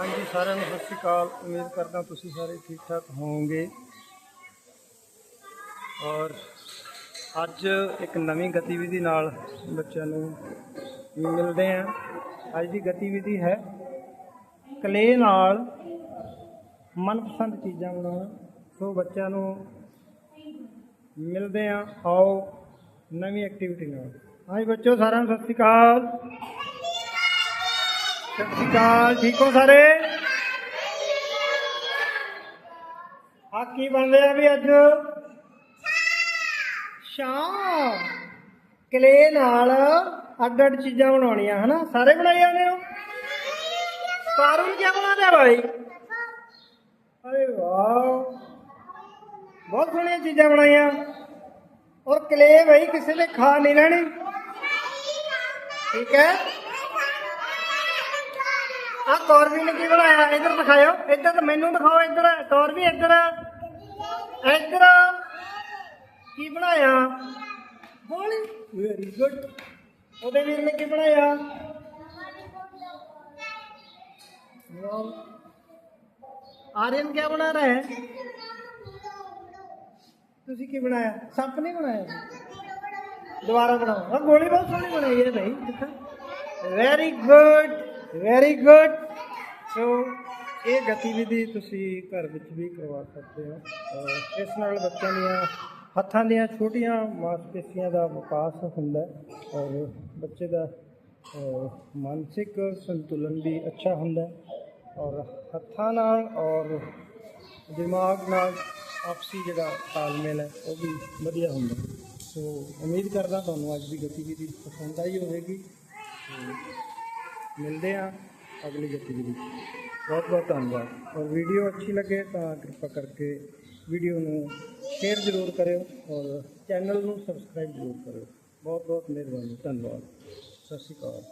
ਹਾਂਜੀ, ਸਾਰਿਆਂ ਨੂੰ ਸਤਿ ਸ਼੍ਰੀ ਅਕਾਲ। ਉਮੀਦ ਕਰਦਾ ਤੁਸੀਂ ਸਾਰੇ ਠੀਕ ਠਾਕ ਹੋਵੋਗੇ। ਔਰ ਅੱਜ ਇੱਕ ਨਵੀਂ ਗਤੀਵਿਧੀ ਨਾਲ ਬੱਚਿਆਂ ਨੂੰ ਮਿਲਦੇ ਹਾਂ। ਅੱਜ ਦੀ ਗਤੀਵਿਧੀ ਹੈ ਕਲੇ ਨਾਲ ਮਨਪਸੰਦ ਚੀਜ਼ਾਂ ਬਣਾਉਣਾ। ਸੋ ਬੱਚਿਆਂ ਨੂੰ ਮਿਲਦੇ ਹਾਂ। ਆਓ ਨਵੀਂ ਐਕਟੀਵਿਟੀ ਨਾਲ। ਹਾਂਜੀ ਬੱਚੋ ਸਾਰਿਆਂ ਨੂੰ ਸਤਿ ਸ਼੍ਰੀ ਅਕਾਲ। ਸਤਿ ਸ਼੍ਰੀ ਅਕਾਲ, ਠੀਕ ਹੋ ਸਾਰੇ? ਆ ਕੀ ਬਣ ਰਿਹਾ ਵੀ ਅੱਜ? ਸ਼ਾਮ। ਕਲੇ ਨਾਲ ਅੱਡ ਅੱਡ ਚੀਜ਼ਾਂ ਬਣਾਉਣੀਆਂ, ਹਨਾ? ਸਾਰੇ ਬਣਾਈ ਜਾਂਦੇ ਹੋ? ਕਾਰਨ ਕੀ ਬਣਾ ਭਾਈ ਅਰੇ ਵਾਹ। ਬਹੁਤ ਸੋਹਣੀਆਂ ਚੀਜ਼ਾਂ ਬਣਾਈਆਂ। ਔਰ ਕਲੇ ਭਾਈ ਕਿਸੇ ਨੇ ਖਾ ਨਹੀਂ ਲੈਣੀ। ਠੀਕ ਹੈ? ਆ ਕੌਰਵੀ ਨੇ ਕੀ ਬਣਾਇਆ? ਇੱਧਰ ਦਿਖਾਓ ਇੱਧਰ ਤਾਂ ਮੈਨੂੰ ਦਿਖਾਓ ਇੱਧਰ। ਕੌਰਵੀ ਇੱਧਰ। ਇੱਧਰ। ਕੀ ਬਣਾਇਆ? ਗੋਲੀ ਵੈਰੀ ਗੁੱਡ ਉਹਦੇ ਵੀਰ ਨੇ ਕੀ ਬਣਾਇਆ? आर्यन क्या ਬਣਾ रहे ਤੁਸੀਂ ਕੀ ਬਣਾਇਆ? ਸੱਪ सांप ਬਣਾਇਆ? ਦੁਬਾਰਾ ਬਣਾਓ। बनाओ हाँ गोली बहुत सोनी बनाई है भाई ਵੈਰੀ ਗੁੱਡ ਸੋ ਇਹ ਗਤੀਵਿਧੀ ਤੁਸੀਂ ਘਰ ਵਿੱਚ ਵੀ ਕਰਵਾ ਸਕਦੇ ਹੋ। ਇਸ ਨਾਲ ਬੱਚਿਆਂ ਦੀਆਂ ਹੱਥਾਂ ਦੀਆਂ ਛੋਟੀਆਂ ਮਾਸਪੇਸ਼ੀਆਂ ਦਾ ਵਿਕਾਸ ਹੁੰਦਾ ਔਰ ਬੱਚੇ ਦਾ ਮਾਨਸਿਕ ਸੰਤੁਲਨ ਵੀ ਅੱਛਾ ਹੁੰਦਾ ਔਰ ਹੱਥਾਂ ਨਾਲ ਔਰ ਦਿਮਾਗ ਨਾਲ ਆਪਸੀ ਜਿਹੜਾ ਤਾਲਮੇਲ ਹੈ, ਉਹ ਵੀ ਵਧੀਆ ਹੁੰਦਾ ਸੋ ਉਮੀਦ ਕਰਦਾ ਤੁਹਾਨੂੰ ਅੱਜ ਦੀ ਗਤੀਵਿਧੀ ਪਸੰਦ ਆਈ ਹੋਵੇਗੀ। ਮਿਲਦੇ ਹਾਂ ਅਗਲੀ ਗਤੀਵਿਧੀ 'ਚ। ਬਹੁਤ ਬਹੁਤ ਧੰਨਵਾਦ ਔਰ ਵੀਡੀਓ ਅੱਛੀ ਲੱਗੇ ਤਾਂ ਕਿਰਪਾ ਕਰਕੇ ਵੀਡੀਓ ਨੂੰ ਸ਼ੇਅਰ ਜ਼ਰੂਰ ਕਰਿਓ ਔਰ ਚੈਨਲ ਨੂੰ ਸਬਸਕ੍ਰਾਈਬ ਜ਼ਰੂਰ ਕਰਿਓ ਬਹੁਤ ਬਹੁਤ ਮਿਹਰਬਾਨੀ ਧੰਨਵਾਦ ਸਤਿ ਸ਼੍ਰੀ ਅਕਾਲ